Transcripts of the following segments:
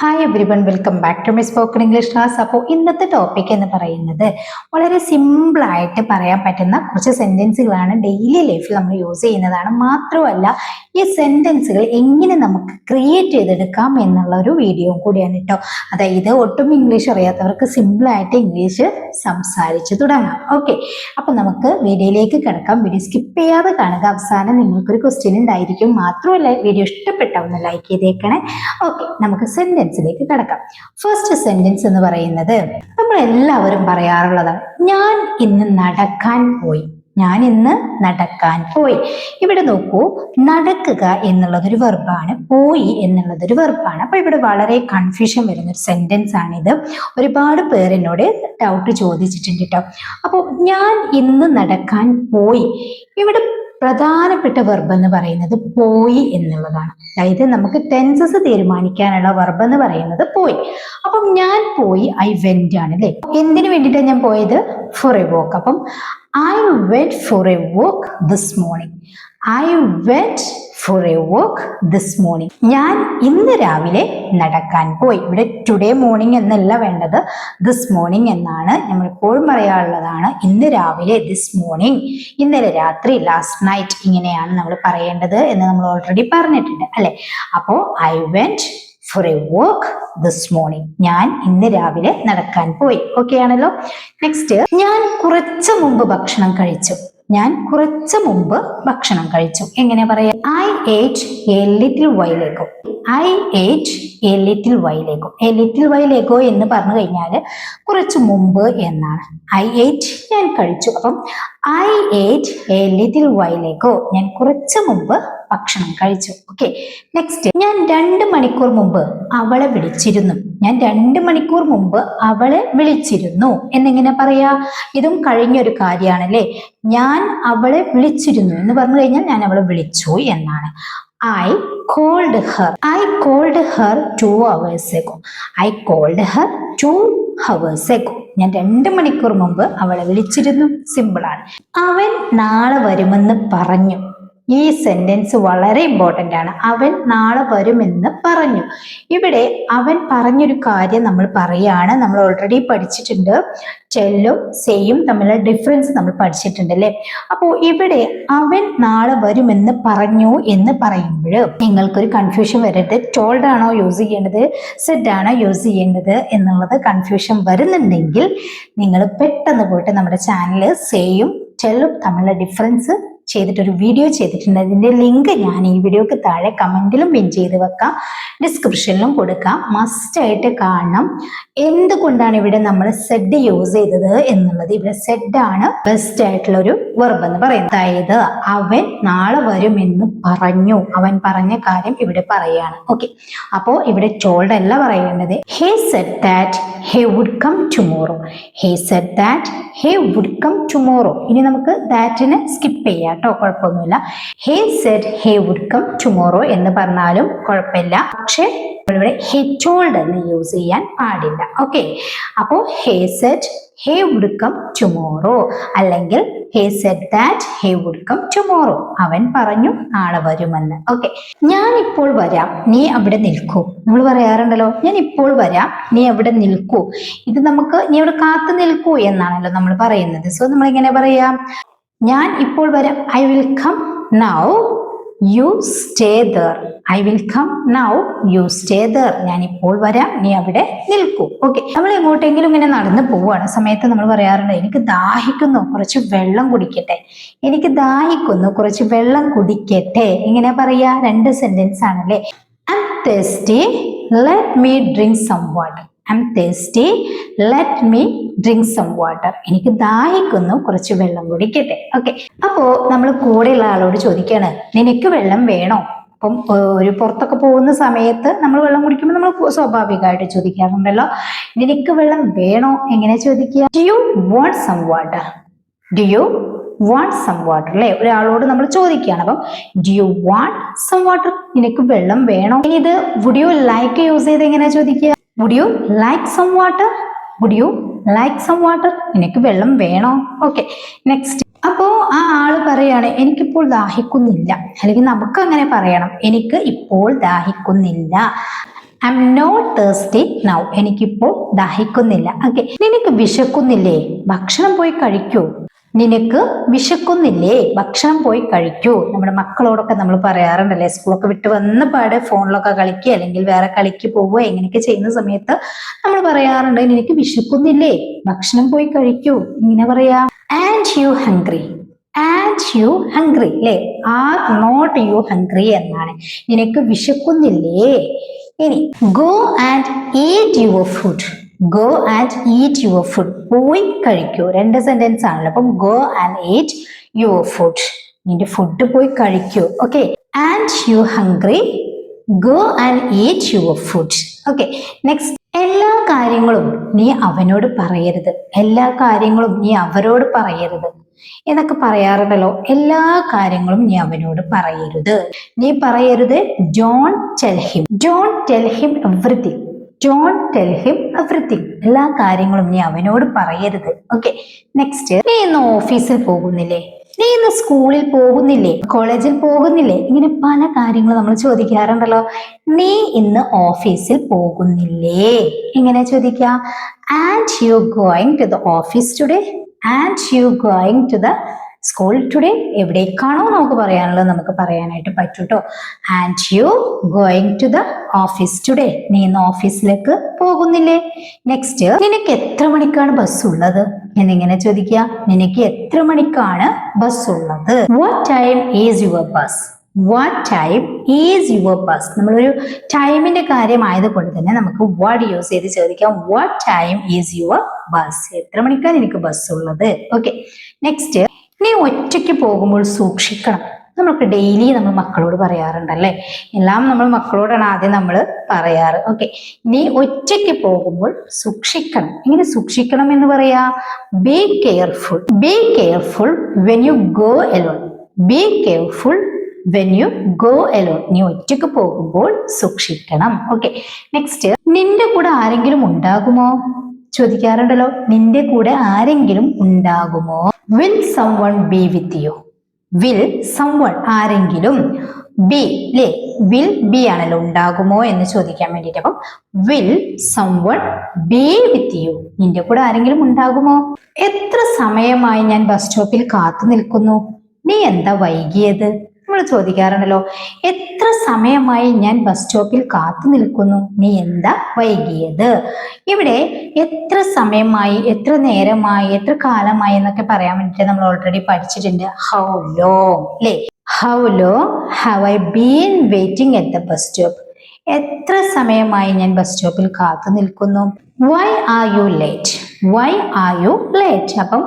Hi everyone welcome back to my spoken English class അപ്പോൾ ഇന്നത്തെ topic എന്ന് പറയുന്നത് വളരെ സിമ്പിൾ ആയിട്ട് പറയാൻ പറ്റുന്ന കുറച്ച് സെന്റൻസുകളാണ് ഡെയിലി ലൈഫിൽ നമ്മൾ യൂസ് ചെയ്യുന്നതാണ്. മാത്രമല്ല ഈ സെന്റൻസുകൾ എങ്ങനെ നമുക്ക് ക്രിയേറ്റ് ചെയ്തെടുക്കാം എന്നുള്ള ഒരു വീഡിയോ കൂടിയാണ് കേട്ടോ അതായത് ഒട്ടും ഇംഗ്ലീഷ് അറിയാത്തവർക്ക് സിമ്പിൾ ആയിട്ട് ഇംഗ്ലീഷ് സംസാരിച്ച് തുടങ്ങാം. ഓക്കെ അപ്പോൾ നമുക്ക് വീഡിയോയിലേക്ക് കിടക്കാം. വീഡിയോ സ്കിപ്പ് ചെയ്യാതെ കാണുക. അവസാനം നിങ്ങൾക്കൊരു ക്വസ്റ്റ്യൻ ഉണ്ടായിരിക്കും. മാത്രമല്ല വീഡിയോ ഇഷ്ടപ്പെട്ടാവുന്ന ലൈക്ക് ചെയ്തേക്കണേ. ഓക്കെ നമുക്ക് സെന്റൻസിലേക്ക് കിടക്കാം. ഫസ്റ്റ് സെന്റൻസ് എന്ന് പറയുന്നത് നമ്മൾ എല്ലാവരും പറയാറുള്ളതാണ് ഞാൻ ഇന്ന് നടക്കാൻ പോയി. ഞാൻ ഇന്ന് നടക്കാൻ പോയി. ഇവിടെ നോക്കൂ നടക്കുക എന്നുള്ളതൊരു വെർബാണ് പോയി എന്നുള്ളതൊരു വെർബാണ് അപ്പൊ ഇവിടെ വളരെ കൺഫ്യൂഷൻ വരുന്ന ഒരു സെന്റൻസ് ആണിത്. ഒരുപാട് പേർ എന്നോട് ഡൗട്ട് ചോദിച്ചിട്ടുണ്ട് കേട്ടോ അപ്പോൾ ഞാൻ ഇന്ന് നടക്കാൻ പോയി. ഇവിടെ പ്രധാനപ്പെട്ട വെർബ് എന്ന് പറയുന്നത് പോയി എന്നുള്ളതാണ്. അതായത് നമുക്ക് ടെൻസസ് തീരുമാനിക്കാനുള്ള വെർബ് എന്ന് പറയുന്നത് പോയി. അപ്പം ഞാൻ പോയി ഐ വെന്റ് ആണ് അല്ലേ? എന്തിനു വേണ്ടിയിട്ടാണ് ഞാൻ പോയത്? ഫോർ എ വോക്ക് അപ്പം I went for a walk this morning I went for a walk this morning ഞാൻ ഇന്ന് രാവിലെ നടക്കാൻ പോയി. ഇവിടെ ടുഡേ മോർണിംഗ് എന്നല്ല വേണ്ടത്. ദിസ് മോർണിംഗ് എന്നാണ് നമ്മൾ എപ്പോഴും പറയാറുള്ളതാണ് ഇന്ന് രാവിലെ ദിസ് മോർണിംഗ് ഇന്നലെ രാത്രി ലാസ്റ്റ് നൈറ്റ് ഇങ്ങനെയാണ് നമ്മൾ പറയേണ്ടത് എന്ന് നമ്മൾ ഓൾറെഡി പറഞ്ഞിട്ടുണ്ട് അല്ലെ? അപ്പോ I went for a work this morning ഞാൻ ഇന്ന് രാവിലെ നടക്കാൻ പോയി. ഓക്കെ ആണല്ലോ? നെക്സ്റ്റ് ഞാൻ കുറച്ച് മുമ്പ് ഭക്ഷണം കഴിച്ചു. ഞാൻ കുറച്ച് മുമ്പ് ഭക്ഷണം കഴിച്ചു. എങ്ങനെ പറയാം? I ate a little while ago I ate a little while ago a little while ago എന്ന് പറഞ്ഞു കഴിഞ്ഞാൽ കുറച്ച് മുമ്പ് എന്നാണ്. ഐ ഏറ്റ് ഞാൻ കഴിച്ചു. അപ്പം ഐ ഏറ്റ് എ ലിറ്റിൽ വൈലേക്കോ ഞാൻ കുറച്ച് മുമ്പ് ഭക്ഷണം കഴിച്ചു. ഓക്കെ നെക്സ്റ്റ് ഞാൻ രണ്ട് മണിക്കൂർ മുമ്പ് അവളെ വിളിച്ചിരുന്നു. ഞാൻ രണ്ട് മണിക്കൂർ മുമ്പ് അവളെ വിളിച്ചിരുന്നു. എന്നെങ്ങനെ പറയാ? ഇതും കഴിഞ്ഞൊരു കാര്യമാണല്ലേ ഞാൻ അവളെ വിളിച്ചിരുന്നു എന്ന് പറഞ്ഞു കഴിഞ്ഞാൽ ഞാൻ അവളെ വിളിച്ചു എന്നാണ്. I called her I called her two hours ago I called her two hours ago ഞാൻ രണ്ട് മണിക്കൂർ മുമ്പ് അവളെ വിളിച്ചിരുന്നു. സിമ്പിളാണ് അവൻ നാളെ വരുമെന്ന് പറഞ്ഞു. ഈ സെന്റൻസ് വളരെ ഇമ്പോർട്ടന്റ് ആണ്. അവൻ നാളെ വരുമെന്ന് പറഞ്ഞു. ഇവിടെ അവൻ പറഞ്ഞൊരു കാര്യം നമ്മൾ പറയുകയാണ്. നമ്മൾ ഓൾറെഡി പഠിച്ചിട്ടുണ്ട്. ടെല്ലും സെയും തമ്മിലുള്ള ഡിഫറൻസ് നമ്മൾ പഠിച്ചിട്ടുണ്ട് അല്ലേ? അപ്പോൾ ഇവിടെ അവൻ നാളെ വരുമെന്ന് പറഞ്ഞു എന്ന് പറയുമ്പോൾ നിങ്ങൾക്കൊരു കൺഫ്യൂഷൻ വരരുത്. ടോൾഡ് ആണോ യൂസ് ചെയ്യേണ്ടത്? സെഡ് ആണോ യൂസ് ചെയ്യേണ്ടത്? എന്നുള്ളത് കൺഫ്യൂഷൻ വരുന്നുണ്ടെങ്കിൽ നിങ്ങൾ പെട്ടെന്ന് പോയിട്ട് നമ്മുടെ ചാനൽ സെയും ടെല്ലും തമ്മിലുള്ള ഡിഫറൻസ് ചെയ്തിട്ടൊരു വീഡിയോ ചെയ്തിട്ടുണ്ട്. അതിന്റെ ലിങ്ക് ഞാൻ ഈ വീഡിയോക്ക് താഴെ കമന്റിലും പിൻ ചെയ്ത് വെക്കാം. ഡിസ്ക്രിപ്ഷനിലും കൊടുക്കാം. മസ്റ്റ് ആയിട്ട് കാണണം. എന്തുകൊണ്ടാണ് ഇവിടെ നമ്മൾ സെഡ് യൂസ് ചെയ്തത് എന്നുള്ളത്? ഇവിടെ സെഡ് ആണ് ബെസ്റ്റ് ആയിട്ടുള്ള ഒരു വെർബ് എന്ന് പറയുന്നത്. അതായത് അവൻ നാളെ വരുമെന്ന് പറഞ്ഞു. അവൻ പറഞ്ഞ കാര്യം ഇവിടെ പറയാണ്. ഓക്കെ അപ്പോൾ ഇവിടെ ടോൾഡ് അല്ല പറയേണ്ടത്. He said that he would come tomorrow he said that he would come tomorrow ഇനി നമുക്ക് ദാറ്റിനെ സ്കിപ്പ് ചെയ്യാം. കേട്ടോ കുഴപ്പമൊന്നുമില്ല. He said he would come tomorrow എന്ന് പറഞ്ഞാലും കുഴപ്പമില്ല. പക്ഷേ ഇവിടെ ഹെച്ചോൾഡ് എന്ന് യൂസ് ചെയ്യാൻ പാടില്ല. ഓക്കെ അപ്പോ he said he would come tomorrow അല്ലെങ്കിൽ he said that he would come tomorrow അവൻ പറഞ്ഞു നാളെ വരുമെന്ന്. ഓക്കെ ഞാൻ ഇപ്പോൾ വരാം. നീ അവിടെ നിൽക്കൂ. നമ്മൾ പറയാറുണ്ടല്ലോ ഞാൻ ഇപ്പോൾ വരാം. നീ അവിടെ നിൽക്കൂ. ഇത് നമുക്ക് നീ അവിടെ കാത്തു നിൽക്കൂ എന്നാണല്ലോ നമ്മൾ പറയുന്നത്. സോ നമ്മൾ ഇങ്ങനെ പറയാം. ഞാൻ ഇപ്പോൾ വരാം. I will come now you stay there I will come now you stay there ഞാൻ ഇപ്പോൾ വരാം നീ അവിടെ നിൽക്കൂ. ഓക്കെ നമ്മൾ എങ്ങോട്ടെങ്കിലും ഇങ്ങനെ നടന്നു പോവുകയാണ് സമയത്ത് നമ്മൾ പറയാറുണ്ട് എനിക്ക് ദാഹിക്കുന്നു കുറച്ച് വെള്ളം കുടിക്കട്ടെ. എനിക്ക് ദാഹിക്കുന്നു കുറച്ച് വെള്ളം കുടിക്കട്ടെ. ഇങ്ങനെ പറയാ രണ്ട് സെന്റൻസ് ആണല്ലേ? I thirsty let me drink some water I am thirsty let me drink some water എനിക്ക് ദാഹിക്കുന്നു. കുറച്ച് വെള്ളം കുടിക്കട്ടെ ഓക്കെ അപ്പോ നമ്മൾ കൂടെയുള്ള ആളോട് ചോദിക്കാണ് നിനക്ക് വെള്ളം വേണോ? അപ്പം ഒരു പുറത്തൊക്കെ പോകുന്ന സമയത്ത് നമ്മൾ വെള്ളം കുടിക്കുമ്പോൾ നമ്മൾ സ്വാഭാവികമായിട്ട് ചോദിക്കാറുണ്ടല്ലോ. നിനക്ക് വെള്ളം വേണോ? എങ്ങനെ ചോദിക്കുക? Do you want some water do you want some water അല്ലെ? ഒരാളോട് നമ്മൾ ചോദിക്കുകയാണ്. അപ്പം do you want some water നിനക്ക് വെള്ളം വേണോ? ഇനി ഇത് വുഡ് യു ലൈക്ക് യൂസ് ചെയ്ത് എങ്ങനെയാ ചോദിക്കുക? Would you like some water would you like some water നിനക്ക് വെള്ളം വേണോ? ഓക്കെ നെക്സ്റ്റ് അപ്പോ ആ ആൾ പറയാണ് എനിക്കിപ്പോൾ ദാഹിക്കുന്നില്ല. അല്ലെങ്കിൽ നമുക്ക് അങ്ങനെ പറയണം എനിക്ക് ഇപ്പോൾ ദാഹിക്കുന്നില്ല. I am not thirsty now എനിക്കിപ്പോൾ ദാഹിക്കുന്നില്ല. ഓക്കെ നിനക്ക് വിശക്കുന്നില്ലേ? ഭക്ഷണം പോയി കഴിക്കൂ. നിനക്ക് വിശക്കുന്നില്ലേ? ഭക്ഷണം പോയി കഴിക്കൂ. നമ്മുടെ മക്കളോടൊക്കെ നമ്മൾ പറയാറുണ്ടല്ലേ സ്കൂളൊക്കെ വിട്ട് വന്ന പാടെ ഫോണിലൊക്കെ കളിക്കുക അല്ലെങ്കിൽ വേറെ കളിക്ക് പോവുക ഇങ്ങനെയൊക്കെ ചെയ്യുന്ന സമയത്ത് നമ്മൾ പറയാറുണ്ട് നിനക്ക് വിശക്കുന്നില്ലേ? ഭക്ഷണം പോയി കഴിക്കൂ. ഇങ്ങനെ പറയാ. Aren't you hungry aren't you hungry അല്ലേ ആർ നോട്ട് യു ഹംഗ്രി എന്നാണ്. നിനക്ക് വിശക്കുന്നില്ലേ? ഇനി go and eat your food go and eat your food പോയി കഴിക്കൂ. രണ്ട് സെന്റൻസ് ആണല്ലോ. അപ്പം go and eat your food നിന്റെ ഫുഡ് പോയി കഴിക്കൂ. Okay aren't you hungry go and eat your food okay next എല്ലാ കാര്യങ്ങളും നീ അവനോട് പറയരുത്. എല്ലാ കാര്യങ്ങളും നീ അവരോട് പറയരുത്. എന്നൊക്കെ പറയാറുണ്ടല്ലോ. എല്ലാ കാര്യങ്ങളും നീ അവനോട് പറയരുത്. നീ പറയരുത് John tell him John tell him everything don't tell him എല്ലാ കാര്യങ്ങളും നീ അവനോട് പറയരുത്. ഓക്കെ നെക്സ്റ്റ് നീ ഇന്ന് ഓഫീസിൽ പോകുന്നില്ലേ? നീ ഇന്ന് സ്കൂളിൽ പോകുന്നില്ലേ? കോളേജിൽ പോകുന്നില്ലേ? ഇങ്ങനെ പല കാര്യങ്ങളും നമ്മൾ ചോദിക്കാറുണ്ടല്ലോ. നീ ഇന്ന് ഓഫീസിൽ പോകുന്നില്ലേ? ഇങ്ങനെ ചോദിക്കുക aren't you going to the office today aren't you going to the school today എവിടേക്കാണോ നമുക്ക് പറയാനുള്ളത് നമുക്ക് പറയാനായിട്ട് പറ്റൂട്ടോ. Aren't you going to the office today നീ ഇന്ന് ഓഫീസിലേക്ക് പോകുന്നില്ലേ? നെക്സ്റ്റ് നിനക്ക് എത്ര മണിക്കാണ് ബസ് ഉള്ളത്? എന്നിങ്ങനെ ചോദിക്കുക. നിനക്ക് എത്ര മണിക്കാണ് ബസ് ഉള്ളത്? What time is your bus what time is your bus നമ്മളൊരു ടൈമിന്റെ കാര്യമായത് കൊണ്ട് തന്നെ നമുക്ക് വാട്ട് യൂസ് ചെയ്ത് ചോദിക്കാം. What time is your bus എത്ര മണിക്കാണ് എനിക്ക് ബസ് ഉള്ളത്? ഓക്കെ നെക്സ്റ്റ് നീ ഒറ്റയ്ക്ക് പോകുമ്പോൾ സൂക്ഷിക്കണം. നമ്മൾക്ക് ഡെയിലി നമ്മൾ മക്കളോട് പറയാറുണ്ടല്ലേ എല്ലാം നമ്മൾ മക്കളോടാണ് ആദ്യം നമ്മൾ പറയാറ്. ഓക്കെ നീ ഒറ്റയ്ക്ക് പോകുമ്പോൾ സൂക്ഷിക്കണം. എങ്ങനെ സൂക്ഷിക്കണം എന്ന് പറയാ? Be careful be careful when you go alone be careful when you go alone നീ ഒറ്റയ്ക്ക് പോകുമ്പോൾ സൂക്ഷിക്കണം. ഓക്കെ നെക്സ്റ്റ് നിന്റെ കൂടെ ആരെങ്കിലും ഉണ്ടാകുമോ? ചോദിക്കാറുണ്ടല്ലോ നിന്റെ കൂടെ ആരെങ്കിലും ഉണ്ടാകുമോ? Will someone be with you will someone ആരെങ്കിലും ബി ലേ വിൽ ബി ആണല്ലോ ഉണ്ടാകുമോ എന്ന് ചോദിക്കാൻ വേണ്ടിയിട്ട്. അപ്പം will someone be with you നിന്റെ കൂടെ ആരെങ്കിലും ഉണ്ടാകുമോ? എത്ര സമയമായി ഞാൻ ബസ് സ്റ്റോപ്പിൽ കാത്തു നിൽക്കുന്നു? നീ എന്താ വൈകിയത്? നമ്മൾ ചോദിക്കാറുണ്ടല്ലോ എത്ര സമയമായി ഞാൻ ബസ് സ്റ്റോപ്പിൽ കാത്തു നിൽക്കുന്നു? നീ എന്താ വൈകിയത്? ഇവിടെ എത്ര സമയമായി എത്ര നേരമായി എത്ര കാലമായി എന്നൊക്കെ പറയാൻ വേണ്ടിയിട്ട് നമ്മൾ ഓൾറെഡി പഠിച്ചിട്ടുണ്ട്. ഹൗ ലോ അല്ലേ how law have I been waiting at the bus stop എത്ര സമയമായി ഞാൻ ബസ് സ്റ്റോപ്പിൽ കാത്തു നിൽക്കുന്നു? Why are you late why are you late അപ്പം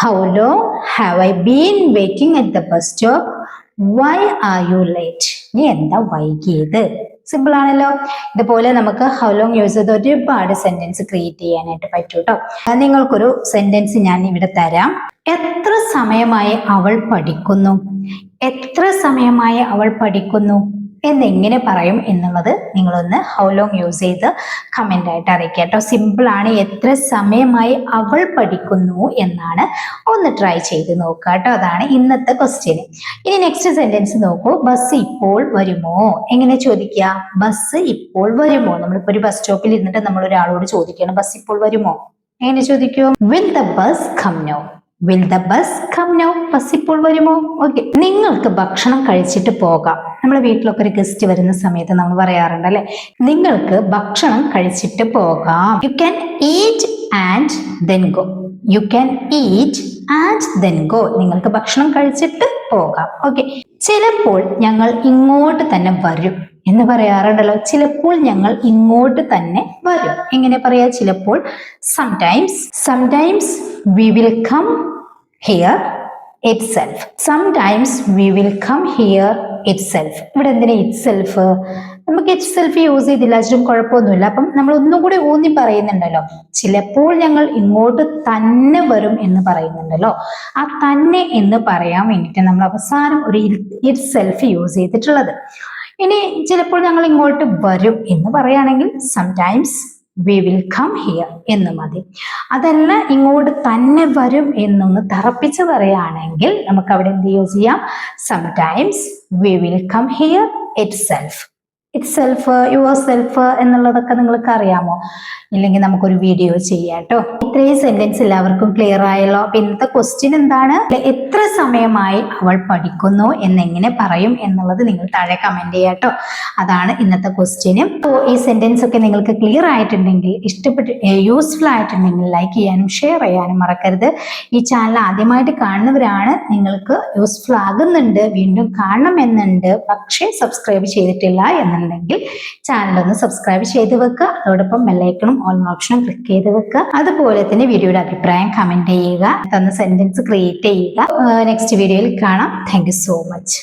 how law have I been waiting at the bus stop why are you late നീ എന്താ വൈകിയത്? സിമ്പിൾ ആണല്ലോ. ഇതുപോലെ നമുക്ക് ഹൗ ലോങ് യൂസ് ചെയ്ത് ഒരുപാട് സെന്റൻസ് ക്രിയേറ്റ് ചെയ്യാനായിട്ട് പറ്റും കേട്ടോ നിങ്ങൾക്കൊരു സെന്റൻസ് ഞാൻ ഇവിടെ തരാം. എത്ര സമയമായി അവൾ പഠിക്കുന്നു? എത്ര സമയമായി അവൾ പഠിക്കുന്നു? എന്നെങ്ങനെ പറയും എന്നുള്ളത് നിങ്ങളൊന്ന് ഹൗ ലോങ് യൂസ് ചെയ്ത് കമന്റ് ആയിട്ട് അറിയിക്കുക കേട്ടോ. സിമ്പിളാണ് എത്ര സമയമായി അവൾ പഠിക്കുന്നു എന്നാണ് ഒന്ന് ട്രൈ ചെയ്ത് നോക്കുക കേട്ടോ. അതാണ് ഇന്നത്തെ ക്വസ്റ്റ്യൻ ഇനി നെക്സ്റ്റ് സെന്റൻസ് നോക്കൂ. ബസ് ഇപ്പോൾ വരുമോ? എങ്ങനെ ചോദിക്കുക? ബസ് ഇപ്പോൾ വരുമോ? നമ്മളിപ്പോൾ ഒരു ബസ് സ്റ്റോപ്പിൽ ഇരുന്നിട്ട് നമ്മൾ ഒരാളോട് ചോദിക്കണം ബസ് ഇപ്പോൾ വരുമോ? എങ്ങനെ ചോദിക്കും? Will the bus come now will the bus come now bus ഇപ്പോൾ വരുമോ? ഓക്കെ നിങ്ങൾക്ക് ഭക്ഷണം കഴിച്ചിട്ട് പോകാം. നമ്മുടെ വീട്ടിലൊക്കെ ഒരു ഗസ്റ്റ് വരുന്ന സമയത്ത് നമ്മൾ പറയാറുണ്ട് അല്ലെ? നിങ്ങൾക്ക് ഭക്ഷണം കഴിച്ചിട്ട് പോകാം. You can eat and then go you can eat and then go നിങ്ങൾക്ക് ഭക്ഷണം കഴിച്ചിട്ട് പോകാം. ഓക്കെ ചിലപ്പോൾ ഞങ്ങൾ ഇങ്ങോട്ട് തന്നെ വരും. എന്ന് പറയാറുണ്ടല്ലോ. ചിലപ്പോൾ ഞങ്ങൾ ഇങ്ങോട്ട് തന്നെ വരും. എങ്ങനെ പറയാ? ചിലപ്പോൾ sometimes sometimes we will come here itself sometimes we will come here itself ഇവിടെ എന്തിനാ ഇറ്റ് സെൽഫ് നമുക്ക് ഇറ്റ് സെൽഫ് യൂസ് ചെയ്തില്ല. അച്ഛനും കുഴപ്പമൊന്നുമില്ല. അപ്പം നമ്മൾ ഒന്നും കൂടി ഊന്നി പറയുന്നുണ്ടല്ലോ. ചിലപ്പോൾ ഞങ്ങൾ ഇങ്ങോട്ട് തന്നെ വരും എന്ന് പറയുന്നുണ്ടല്ലോ. ആ തന്നെ എന്ന് പറയാൻ വേണ്ടിയിട്ട് നമ്മൾ അവസാനം ഒരു ഇറ്റ് സെൽഫ് യൂസ് ചെയ്തിട്ടുള്ളത്. ഇനി ചിലപ്പോൾ ഞങ്ങൾ ഇങ്ങോട്ട് വരും എന്ന് പറയുകയാണെങ്കിൽ sometimes we will come here എന്ന് മതി. അതല്ല ഇങ്ങോട്ട് തന്നെ വരും എന്നൊന്ന് തറപ്പിച്ച് പറയുകയാണെങ്കിൽ നമുക്ക് അവിടെ എന്ത് ചെയ്യാം? Sometimes we will come here itself itself yourself എന്നുള്ളതൊക്കെ നിങ്ങൾക്ക് അറിയാമോ? ഇല്ലെങ്കിൽ നമുക്കൊരു വീഡിയോ ചെയ്യാം കേട്ടോ ഇത്രയും സെന്റൻസ് എല്ലാവർക്കും ക്ലിയർ ആയല്ലോ. അപ്പൊ ഇന്നത്തെ ക്വസ്റ്റ്യൻ എന്താണ്? എത്ര സമയമായി അവൾ പഠിക്കുന്നു എന്നെങ്ങനെ പറയും എന്നുള്ളത് നിങ്ങൾ താഴെ കമന്റ് ചെയ്യാം കേട്ടോ അതാണ് ഇന്നത്തെ ക്വസ്റ്റ്യനും അപ്പോൾ ഈ സെന്റൻസ് ഒക്കെ നിങ്ങൾക്ക് ക്ലിയർ ആയിട്ടുണ്ടെങ്കിൽ ഇഷ്ടപ്പെട്ട് യൂസ്ഫുൾ ആയിട്ടുണ്ടെങ്കിൽ ലൈക്ക് ചെയ്യാനും ഷെയർ ചെയ്യാനും മറക്കരുത്. ഈ ചാനൽ ആദ്യമായിട്ട് കാണുന്നവരാണ് നിങ്ങൾക്ക് യൂസ്ഫുൾ ആകുന്നുണ്ട് വീണ്ടും കാണണം കാണണമെന്നുണ്ട് പക്ഷേ സബ്സ്ക്രൈബ് ചെയ്തിട്ടില്ല എന്നുണ്ടെങ്കിൽ ചാനൽ ഒന്ന് സബ്സ്ക്രൈബ് ചെയ്ത് വെക്കുക. അതോടൊപ്പം ബെല്ലൈക്കണും ഓൾ ഓപ്ഷനും ക്ലിക്ക് ചെയ്ത് വെക്കുക. അതുപോലെ തന്നെ വീഡിയോയുടെ അഭിപ്രായം കമന്റ് ചെയ്യുക. തന്ന സെന്റൻസ് ക്രിയേറ്റ് ചെയ്യുക. നെക്സ്റ്റ് വീഡിയോയിൽ കാണാം. Thank so much